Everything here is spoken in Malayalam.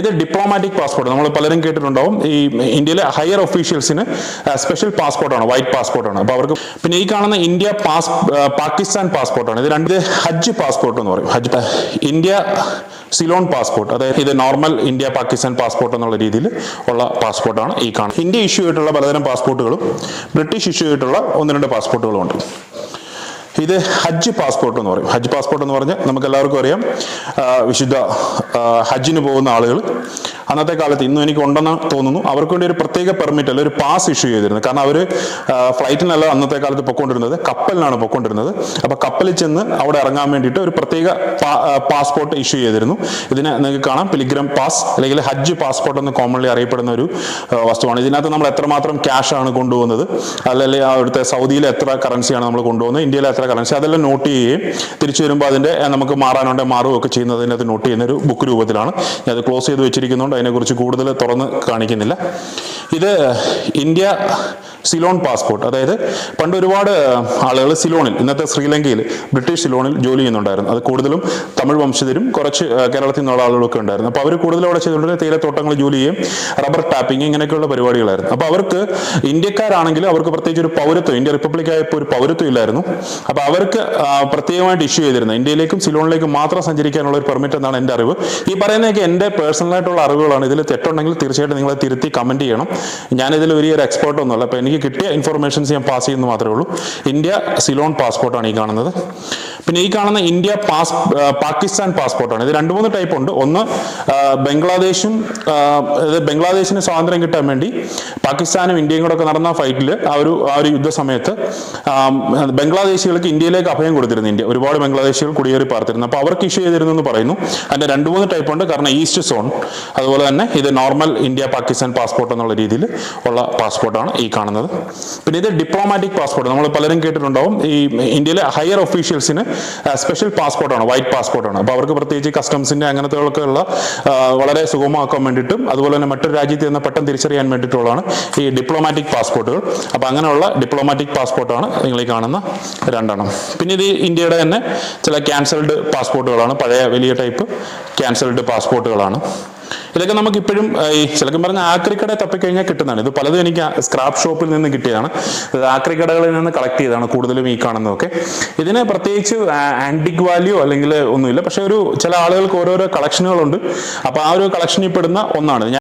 ഇത് ഡിപ്ലോമാറ്റിക് പാസ്പോർട്ട് നമ്മൾ പലരും കേട്ടിട്ടുണ്ടാവും. ഈ ഇന്ത്യയിലെ ഹയർ ഒഫീഷ്യൽസിന് സ്പെഷ്യൽ പാസ്പോർട്ടാണ് വൈറ്റ് പാസ്പോർട്ടാണ് അപ്പോൾ അവർക്ക് പിന്നെ ഈ കാണുന്ന ഇന്ത്യ പാസ് പാകിസ്ഥാൻ പാസ്പോർട്ടാണ് ഇത് രണ്ട് ഹജ്ജ് പാസ്പോർട്ട് എന്ന് പറയും. ഹജ്ജ് ഇന്ത്യ സിലോൺ പാസ്പോർട്ട് അതായത് ഇത് നോർമൽ ഇന്ത്യ പാകിസ്ഥാൻ പാസ്പോർട്ട് എന്നുള്ള രീതിയിൽ ഉള്ള പാസ്പോർട്ടാണ് ഈ കാണുന്നത്. ഇന്ത്യ ഇഷ്യൂ ആയിട്ടുള്ള പലതരം പാസ്പോർട്ടുകളും ബ്രിട്ടീഷ് ഇഷ്യൂ ആയിട്ടുള്ള ഒന്ന് രണ്ട് പാസ്പോർട്ടുകളും ഉണ്ട് ഇത് ഹജ്ജ് പാസ്പോർട്ട് എന്ന് പറയും. ഹജ്ജ് പാസ്പോർട്ട് എന്ന് പറഞ്ഞാൽ നമുക്ക് എല്ലാവർക്കും അറിയാം വിശുദ്ധ ഹജ്ജിന് പോകുന്ന ആളുകൾ. അന്നത്തെ കാലത്ത് ഇന്നും എനിക്ക് ഉണ്ടെന്ന് തോന്നുന്നു. അവർക്ക് വേണ്ടി ഒരു പ്രത്യേക പെർമിറ്റ് അല്ല ഒരു പാസ് ഇഷ്യൂ ചെയ്തിരുന്നു കാരണം അവർ ഫ്ലൈറ്റിനല്ല അന്നത്തെ കാലത്ത് പൊക്കൊണ്ടിരുന്നത് കപ്പലിനാണ് പൊക്കൊണ്ടിരുന്നത്. അപ്പോൾ കപ്പലിൽ ചെന്ന് അവിടെ ഇറങ്ങാൻ വേണ്ടിയിട്ട് ഒരു പ്രത്യേക പാസ്പോർട്ട് ഇഷ്യൂ ചെയ്തിരുന്നു. ഇതിനെ നിങ്ങൾക്ക് കാണാം പിലിഗ്രം പാസ് അല്ലെങ്കിൽ ഹജ്ജ് പാസ്പോർട്ട് എന്ന് കോമൺലി അറിയപ്പെടുന്ന ഒരു വസ്തുവാണ്. ഇതിനകത്ത് നമ്മൾ എത്രമാത്രം ക്യാഷ് ആണ് കൊണ്ടുപോകുന്നത്? അല്ലെങ്കിൽ അവിടുത്തെ സൗദിയിലെ എത്ര കറൻസിയാണ് നമ്മൾ കൊണ്ടുപോകുന്നത്? ഇന്ത്യയിലെ എത്ര കറൻസി അതെല്ലാം നോട്ട് ചെയ്യുകയും തിരിച്ചു വരുമ്പോൾ അതിന്റെ നമുക്ക് മാറാനുണ്ട് മാറുകയൊക്കെ ചെയ്യുന്നതിനകത്ത് നോട്ട് ചെയ്യുന്ന ഒരു ബുക്ക് രൂപത്തിലാണ്. ഞാൻ അത് ക്ലോസ് ചെയ്ത് വെച്ചിരിക്കുന്നതുകൊണ്ട് അതിനെക്കുറിച്ച് കൂടുതൽ തുറന്ന് കാണിക്കുന്നില്ല. ഇത് ഇന്ത്യ സിലോൺ പാസ്പോർട്ട്. അതായത് പണ്ട് ഒരുപാട് ആളുകൾ സിലോണിൽ ഇന്നത്തെ ശ്രീലങ്കയിൽ ബ്രിട്ടീഷ് സിലോണിൽ ജോലി ചെയ്യുന്നുണ്ടായിരുന്നു. അത് കൂടുതലും തമിഴ് വംശജരും കുറച്ച് കേരളത്തിൽ നിന്നുള്ള ആളുകളൊക്കെ ഉണ്ടായിരുന്നു. അപ്പോൾ അവർ കൂടുതലും അവിടെ ചെയ്തുകൊണ്ട് തേയിലത്തോട്ടങ്ങൾ ജോലി ചെയ്യും റബ്ബർ ടാപ്പിംഗ് ഇങ്ങനെയൊക്കെയുള്ള പരിപാടികളായിരുന്നു. അപ്പോൾ അവർക്ക് ഇന്ത്യക്കാരാണെങ്കിലും അവർക്ക് പ്രത്യേകിച്ച് ഒരു പൗരത്വം ഇന്ത്യ റിപ്പബ്ലിക് ആയപ്പോൾ ഒരു പൗരത്വം ഇല്ലായിരുന്നു. അപ്പോൾ അവർക്ക് പ്രത്യേകമായിട്ട് ഇഷ്യൂ ചെയ്തിരുന്നത് ഇന്ത്യയിലേക്കും സിലോണിലേക്കും മാത്രം സഞ്ചരിക്കാനുള്ള ഒരു പെർമിറ്റ് എന്നാണ് എന്റെ അറിവ്. ഈ പറയുന്നതൊക്കെ എന്റെ പേഴ്സണലായിട്ടുള്ള അറിവുകളാണ്. ഇതിൽ തെറ്റുണ്ടെങ്കിൽ തീർച്ചയായിട്ടും നിങ്ങളെ തിരുത്തി കമന്റ് ചെയ്യണം. ഞാനിതിൽ വലിയൊരു എക്സ്പേർട്ട് ഒന്നുമല്ല. അപ്പോൾ എനിക്ക് കിട്ടിയ ഇൻഫർമേഷൻസ് ഞാൻ പാസ് ചെയ്യുന്നു മാത്രമേ ഉള്ളൂ. ഇന്ത്യ സിലോൺ പാസ്പോർട്ടാണ് ഈ കാണുന്നത്. പിന്നെ ഈ കാണുന്ന ഇന്ത്യ പാസ് പാകിസ്ഥാൻ പാസ്പോർട്ടാണ്. ഇത് രണ്ട് മൂന്ന് ടൈപ്പ് ഉണ്ട്. ഒന്ന് ബംഗ്ലാദേശും ബംഗ്ലാദേശിന് സ്വാതന്ത്ര്യം കിട്ടാൻ വേണ്ടി പാകിസ്ഥാനും ഇന്ത്യയും കൂടെ ഒക്കെ നടന്ന ഫൈറ്റിൽ ആ ഒരു ആ ഒരു യുദ്ധ സമയത്ത് ബംഗ്ലാദേശികൾക്ക് ഇന്ത്യയിലേക്ക് അഭയം കൊടുത്തിരുന്നു ഇന്ത്യ. ഒരുപാട് ബംഗ്ലാദേശികൾ കുടിയേറി പാർത്തിരുന്നു. അപ്പോൾ അവർക്ക് ഇഷ്യൂ ചെയ്തിരുന്നു എന്ന് പറയുന്നു. അതിന്റെ രണ്ട് മൂന്ന് ടൈപ്പ് ഉണ്ട്. കാരണം ഈസ്റ്റ് സോൺ അതുപോലെ തന്നെ ഇത് നോർമൽ ഇന്ത്യ പാകിസ്ഥാൻ പാസ്പോർട്ട് എന്നുള്ള രീതിയിൽ ഉള്ള പാസ്പോർട്ടാണ് ഈ കാണുന്നത്. പിന്നെ ഇത് ഡിപ്ലോമാറ്റിക് പാസ്പോർട്ട് നമ്മൾ പലരും കേട്ടിട്ടുണ്ടാവും. ഈ ഇന്ത്യയിലെ ഹയർ ഒഫീഷ്യൽസിന് സ്പെഷ്യൽ പാസ്പോർട്ടാണ് വൈറ്റ് പാസ്പോർട്ടാണ് അപ്പോൾ അവർക്ക് പ്രത്യേകിച്ച് കസ്റ്റംസിന്റെ അങ്ങനത്തെ ഉള്ള വളരെ സുഗമമാക്കാൻ വേണ്ടിയിട്ടും അതുപോലെ തന്നെ മറ്റൊരു രാജ്യത്ത് നിന്ന് പെട്ടെന്ന് തിരിച്ചറിയാൻ വേണ്ടിയിട്ടുള്ളതാണ് ഈ ഡിപ്ലോമാറ്റിക് പാസ്പോർട്ടുകൾ അപ്പോൾ അങ്ങനെയുള്ള ഡിപ്ലോമാറ്റിക് പാസ്പോർട്ടാണ് നിങ്ങൾ ഈ കാണുന്ന രണ്ടെണ്ണം. പിന്നെ ഇത് ഇന്ത്യയുടെ തന്നെ ചില ക്യാൻസൽഡ് പാസ്പോർട്ടുകളാണ് പഴയ വലിയ ടൈപ്പ് ക്യാൻസൽഡ് പാസ്പോർട്ടുകളാണ് ഇതൊക്കെ നമുക്ക് ഇപ്പോഴും ഈ ചിലക്കും പറഞ്ഞ ആക്രിക്കട തപ്പിക്കഴിഞ്ഞാൽ കിട്ടുന്നതാണ്. ഇത് പലതും എനിക്ക് സ്ക്രാപ്പ് ഷോപ്പിൽ നിന്ന് കിട്ടിയതാണ്. ആക്രിക്കടകളിൽ നിന്ന് കളക്ട് ചെയ്തതാണ് കൂടുതലും ഈ കാണുന്നതൊക്കെ. ഇതിന് പ്രത്യേകിച്ച് ആന്റിക് വാല്യൂ അല്ലെങ്കിൽ ഒന്നുമില്ല. പക്ഷെ ഒരു ചില ആളുകൾക്ക് ഓരോരോ കളക്ഷനുകളുണ്ട് അപ്പോൾ ആ ഒരു കളക്ഷനിൽ പെടുന്ന ഒന്നാണ്.